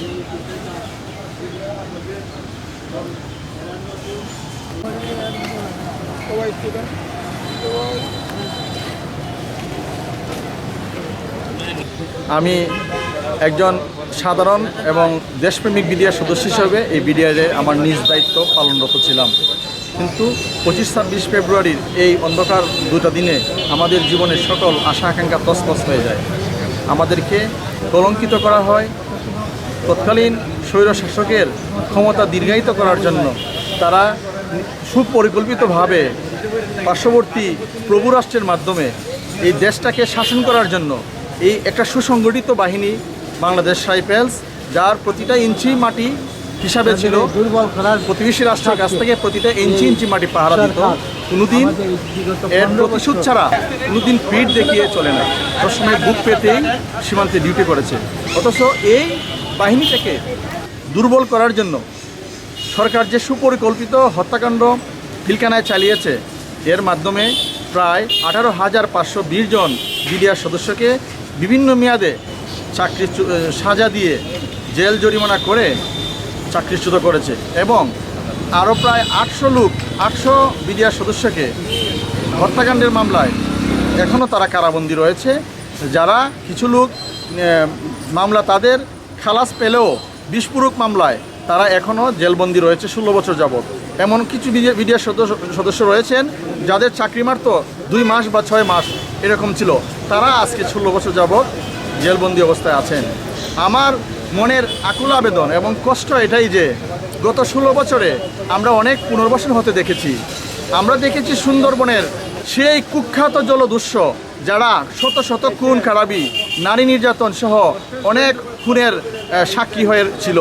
আমি একজন সাধারণ এবং দেশপ্রেমিক বিডিআর সদস্য হিসেবে এই বিডিআরে আমার নিজ দায়িত্ব পালনরত ছিলাম। কিন্তু পঁচিশ ছাব্বিশ ফেব্রুয়ারির এই অন্ধকার দুটা দিনে আমাদের জীবনের সকল আশা আকাঙ্ক্ষা তসতস হয়ে যায়। আমাদেরকে কলঙ্কিত করা হয় তৎকালীন স্বৈর শাসকের ক্ষমতা দীর্ঘায়িত করার জন্য তারা সুপরিকল্পিতভাবে পার্শ্ববর্তী প্রভু রাষ্ট্রের মাধ্যমে এই দেশটাকে শাসন করার জন্য এই একটা সুসংগঠিত বাহিনী, বাংলাদেশ রাইফেলস, যার প্রতিটা ইঞ্চি মাটি হিসাবে ছিল। প্রতিবেশী রাষ্ট্রের কাছ থেকে প্রতিটা ইঞ্চি ইঞ্চি মাটি পাহারা দিত। কোনোদিন এর প্রতিশোধ ছাড়া কোনোদিন পিঠ দেখিয়ে চলে না। সবসময় বুক পেতেই সীমান্তে ডিউটি করেছে। অথচ এই বাহিনীটাকে দুর্বল করার জন্য সরকার যে সুপরিকল্পিত হত্যাকাণ্ড পিলকানায় চালিয়েছে, এর মাধ্যমে প্রায় আঠারো হাজার পাঁচশো বিশ জন বিডিআর সদস্যকে বিভিন্ন মেয়াদে চাকরি সাজা দিয়ে জেল জরিমানা করে চাকরিচ্যুত করেছে এবং আরও প্রায় আটশো লোক, আটশো বিডিআর সদস্যকে হত্যাকাণ্ডের মামলায় এখনও তারা কারাবন্দী রয়েছে। যারা কিছু লোক মামলা তাদের খালাস পেলেও বিস্ফোরক মামলায় তারা এখনও জেলবন্দি রয়েছে ষোলো বছর যাবৎ। এমন কিছু বিডিআর সদস্য সদস্য রয়েছেন যাদের চাকরি মাত্র দুই মাস বা ছয় মাস এরকম ছিল। তারা আজকে ষোলো বছর যাবৎ জেলবন্দি অবস্থায় আছেন। আমার মনের আকুল আবেদন এবং কষ্ট এটাই যে গত ষোলো বছরে আমরা অনেক পুনর্বাসন হতে দেখেছি। আমরা দেখেছি সুন্দরবনের সেই কুখ্যাত জলদুস্য যারা শত শত খুন, খারাপি, নারী নির্যাতন সহ অনেক খুনের সাক্ষী হয়েছিল,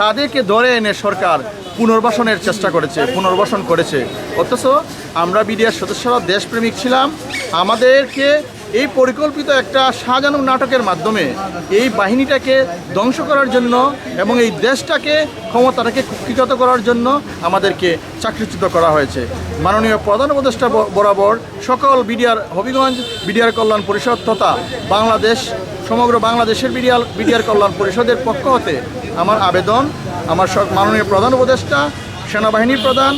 তাদেরকে ধরে এনে সরকার পুনর্বাসনের চেষ্টা করেছে, পুনর্বাসন করেছে। অথচ আমরা বিডিআর সদস্যরা দেশপ্রেমিক ছিলাম, আমাদেরকে এই পরিকল্পিত একটা সাজানো নাটকের মাধ্যমে এই বাহিনীটাকে ধ্বংস করার জন্য এবং এই দেশটাকে ক্ষমতাটাকে কুক্ষিগত করার জন্য আমাদেরকে চাকরিচ্যুত করা হয়েছে। মাননীয় প্রধান উপদেষ্টা বরাবর সকল বিডিআর হবিগঞ্জ বিডিআর কল্যাণ পরিষদ তথা বাংলাদেশ, সমগ্র বাংলাদেশের বিডিআর বিডিআর কল্যাণ পরিষদের পক্ষ হতে আমার আবেদন, আমার মাননীয় প্রধান উপদেষ্টা, সেনাবাহিনীর প্রধান,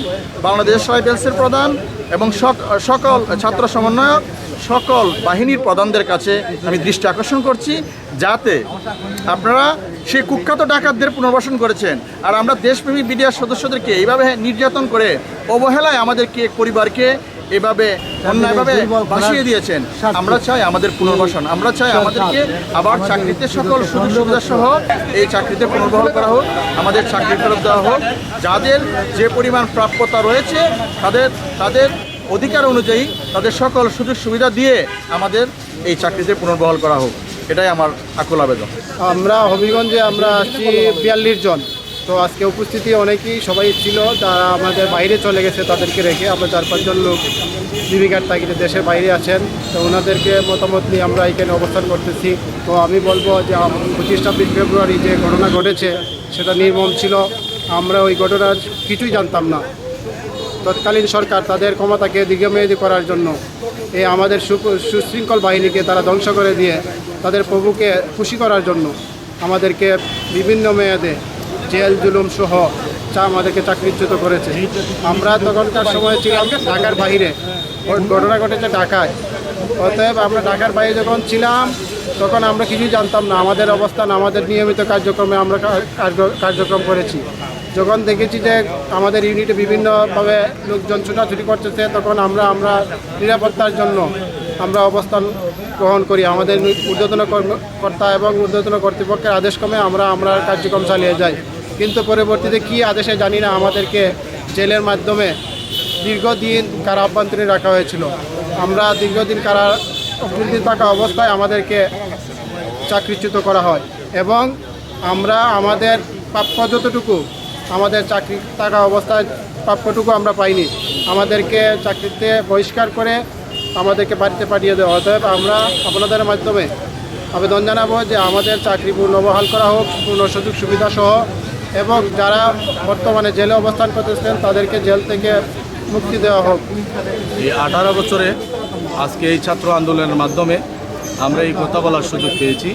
বাংলাদেশ রাইফেলসের প্রধান এবং সক- সকল ছাত্র সমন্বয়ক, সকল বাহিনীর প্রধানদের কাছে আমি দৃষ্টি আকর্ষণ করছি যাতে আপনারা সেই কুখ্যাত ডাকাতদের পুনর্বাসন করেছেন। আর আমরা দেশপ্রেমী বিডিআর সদস্যদেরকে এইভাবে নির্যাতন করে অবহেলায় আমাদেরকে, পরিবারকে এভাবে অন্যায়ভাবে ভাসিয়ে দিয়েছেন। আমরা চাই আমাদের পুনর্বাসন। আমরা চাই আমাদেরকে আবার চাকরিতে সকল সুযোগ সুবিধা সহ এই চাকরিতে পুনর্বহাল করা হোক আমাদের চাকরি ফেরত দেওয়া হোক। যাদের যে পরিমাণ প্রাপ্যতা রয়েছে তাদের তাদের অধিকার অনুযায়ী তাদের সকল সুযোগ সুবিধা দিয়ে আমাদের এই চাকরিতে পুনর্বহাল করা হোক। এটাই আমার আকুল আবেদন। আমরা হবিগঞ্জে আমরা আসছি বিয়াল্লিশ জন। তো আজকে উপস্থিতি অনেকেই, সবাই ছিল যারা আমাদের বাইরে চলে গেছে তাদেরকে রেখে। আমরা চার পাঁচজন লোক জীবিকার তাগিদে দেশের বাইরে আছেন। তো ওনাদেরকে মতামত নিয়ে আমরা এখানে অবস্থান করতেছি। তো আমি বলব যে পঁচিশ ছাব্বিশ ফেব্রুয়ারি যে ঘটনা ঘটেছে, সেটা নির্মম ছিল। আমরা ওই ঘটনার কিছুই জানতাম না। তৎকালীন সরকার তাদের ক্ষমতাকে দীর্ঘমেয়াদী করার জন্য এই আমাদের সুশৃঙ্খল বাহিনীকে তারা ধ্বংস করে দিয়ে তাদের প্রভুকে খুশি করার জন্য আমাদেরকে বিভিন্ন মেয়াদে জেল, জুলুম সহ চা আমাদেরকে চাকরিচ্যুত করেছে। আমরা তখনকার সময় ছিলাম ঢাকার বাইরে ঘটনা ঘটেছে ঢাকায়। অতএব আমরা ঢাকার বাইরে যখন ছিলাম, তখন আমরা কিছুই জানতাম না। আমাদের অবস্থান, আমাদের নিয়মিত কার্যক্রমে আমরা কার্যক্রম করেছি। যখন দেখেছি যে আমাদের ইউনিটে বিভিন্নভাবে লোকজন ছুটাছুটি করতেছে, তখন আমরা আমরা নিরাপত্তার জন্য আমরা অবস্থান গ্রহণ করি। আমাদের ঊর্ধ্বতন কর্মকর্তা এবং ঊর্ধ্বতন কর্তৃপক্ষের আদেশক্রমে আমরা আমরা কার্যক্রম চালিয়ে যাই। কিন্তু পরবর্তীতে কি আদেশে জানি না, আমাদেরকে জেলের মাধ্যমে দীর্ঘদিন কারা অভ্যন্তরীণ রাখা হয়েছিল। আমরা দীর্ঘদিন কারা অভ্যন্তরীণ থাকা অবস্থায় আমাদেরকে চাকরিচ্যুত করা হয় এবং আমরা আমাদের প্রাপ্য যতটুকু, আমাদের চাকরি থাকা অবস্থায় প্রাপ্যটুকু আমরা পাইনি। আমাদেরকে চাকরিতে বহিষ্কার করে আমাদেরকে বাড়িতে পাঠিয়ে দেওয়া অতএব আমরা আপনাদের মাধ্যমে আবেদন জানাব যে আমাদের চাকরি পুনর্বহাল করা হোক, পূর্ণ সুযোগ সুবিধা সহ এবং যারা বর্তমানে জেলে অবস্থান করতেছেন তাদেরকে জেল থেকে মুক্তি দেওয়া হোক। এই আঠারো বছরে আজকে এই ছাত্র আন্দোলনের মাধ্যমে আমরা এই কথা বলার সুযোগ পেয়েছি।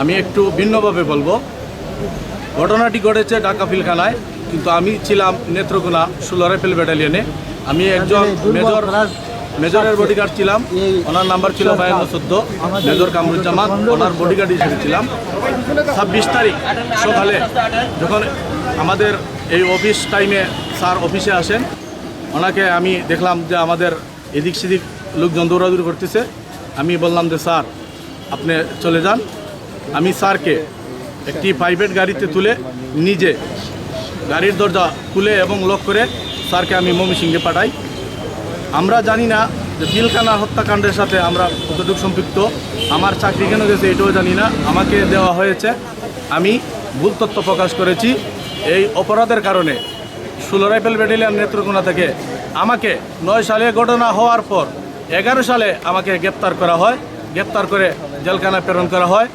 আমি একটু ভিন্নভাবে বলব। ঘটনাটি ঘটেছে ঢাকা পিলখানায় কিন্তু আমি ছিলাম নেত্রকোনা ষোলো রাইফেল ব্যাটালিয়নে। আমি একজন মেজর মেজরের বডিগার্ড ছিলাম, ওনার নাম্বার ছিল বায়ান্ন চোদ্দ, মেজর কামরুজ্জামান, ওনার বডিগার্ড হিসেবে ছিলাম। ছাব্বিশ তারিখ সকালে যখন আমাদের এই অফিস টাইমে স্যার অফিসে আসেন, ওনাকে আমি দেখলাম যে আমাদের এদিক সেদিক লোকজন দৌড়াদৌড়ি করতেছে। আমি বললাম যে, স্যার, আপনি চলে যান। আমি স্যারকে একটি প্রাইভেট গাড়িতে তুলে নিজে গাড়ির দরজা খুলে এবং লক করে স্যারকে আমি ময়মনসিংহে পাঠাই। আমরা জানি না যে পিলখানা হত্যাকাণ্ডের সাথে আমরা কতটুকু সম্পৃক্ত। আমার চাকরি কেন গেছে এটাও জানি না। আমাকে দেওয়া হয়েছে। আমি ভুল তথ্য প্রকাশ করেছি। এই অপরাধের কারণে ষোলো রাইফেল ব্যাটালিয়ান নেত্রকোনা থেকে আমাকে নয় সালে ঘটনা হওয়ার পর এগারো সালে আমাকে গ্রেপ্তার করা হয়। গ্রেপ্তার করে জেলখানায় প্রেরণ করা হয়।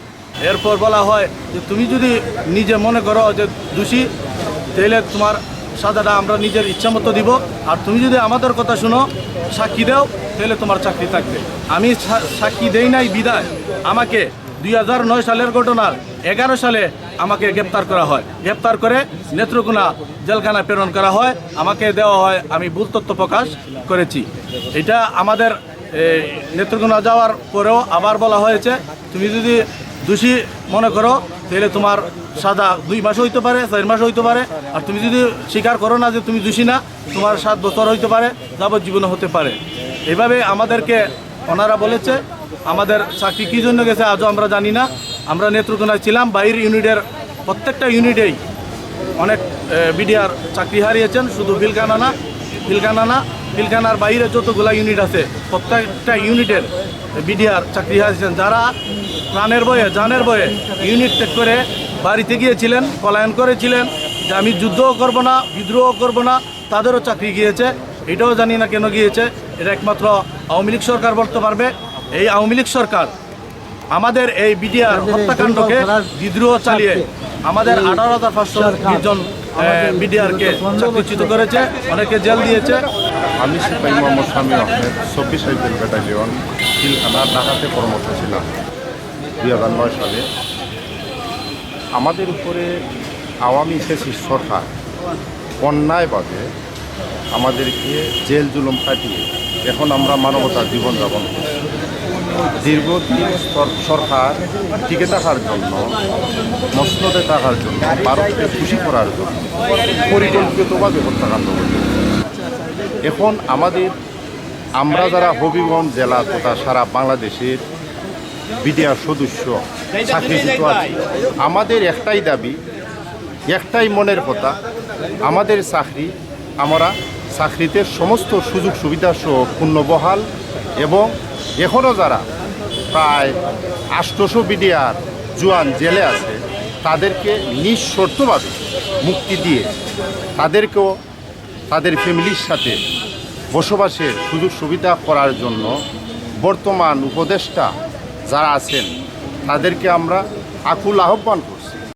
এরপর বলা হয় যে তুমি যদি নিজে মনে করো যে দোষী, তাহলে তোমার সাজাটা আমরা নিজের ইচ্ছা মতো দিব। আর তুমি যদি আমাদের কথা শুনো সাক্ষী দাও, তাহলে তোমার চাকরি থাকবে। আমি সাক্ষী দেই নাই, বিদায়। আমাকে দুই হাজার নয় সালের ঘটনার এগারো সালে আমাকে গ্রেপ্তার করা হয়। গ্রেপ্তার করে নেত্রকোনা জেলখানা প্রেরণ করা হয়। আমাকে দেওয়া হয়, আমি ভুল তথ্য প্রকাশ করেছি। এটা আমাদের নেত্রকোনা যাওয়ার পরেও আবার বলা হয়েছে, তুমি যদি দোষী মনে করো তাহলে তোমার সাজা দুই মাসও হইতে পারে, চার মাসও হইতে পারে। আর তুমি যদি স্বীকার করো না যে তুমি দোষী না, তোমার সাত বছর হইতে পারে যাবজ্জীবন হতে পারে। এভাবে আমাদেরকে ওনারা বলেছে, আমাদের চাকরি কী জন্য গেছে আজও আমরা জানি না। আমরা নেত্রকোনায় ছিলাম বাইরের ইউনিটের প্রত্যেকটা ইউনিটেই অনেক বিডিআর চাকরি হারিয়েছেন, শুধু বিলকানা না বিলকানা না বিলকানার বাইরে যতগুলা ইউনিট আছে, প্রত্যেকটা ইউনিটের বিডিআর চাকরি হারিয়েছেন যারা প্রাণের বয়ে, জানের বয়ে ইউনিট ত্যাগ করে বাড়িতে গিয়েছিলেন, পলায়ন করেছিলেন, যে আমি যুদ্ধও করব না বিদ্রোহ করব না, তাদেরও চাকরি গিয়েছে। এটাও জানি না কেন গিয়েছে। এটা একমাত্র আওয়ামী লীগ সরকার বলতে পারবে। এই আওয়ামী লীগ সরকার আমাদের এই বিডিআর হত্যাকাণ্ডকে বিদ্রোহ চালিয়ে আমাদের আঠারো হাজার পাঁচশো জন বিডিআরকে চাকরিচ্যুত করেছে অনেকে জেল দিয়েছে। আমি সিপাহী মোহাম্মদ শামী আহমেদ চব্বিশ সাইকেল ব্যাটালিয়ন পিলখানা ঢাকাতে কর্মরত ছিলাম দুই হাজার নয় সালে। আমাদের উপরে আওয়ামী ফেসিস সরকার অন্যায়ভাবে আমাদেরকে জেল জুলুম কাটিয়ে এখন আমরা মানবতার জীবনযাপন করছি। দীর্ঘদিন সর- সরকার টিকে থাকার জন্য, মসনদে থাকার জন্য, ভারতকে খুশি করার জন্য পরিকল্পিতভাবে হত্যাকাণ্ড করছে। এখন আমাদের, আমরা যারা হবিগঞ্জ জেলা তথা সারা বাংলাদেশের বিডিআর সদস্য চাকরিচ্যুত আছি, আমাদের একটাই দাবি, একটাই মনের কথা, আমাদের চাকরি, আমরা চাকরিতে সমস্ত সুযোগ সুবিধা সহ পূর্ণবহাল এবং এখনও যারা প্রায় আষ্টশো বিডিআর জুয়ান জেলে আছে, তাদেরকে নিঃশর্তভাবে মুক্তি দিয়ে তাদেরকেও তাদের ফ্যামিলির সাথে বসবাসের সুযোগ সুবিধা করার জন্য বর্তমান উপদেষ্টা যারা আছেন, তাদেরকে আমরা আকুল আহ্বান করি।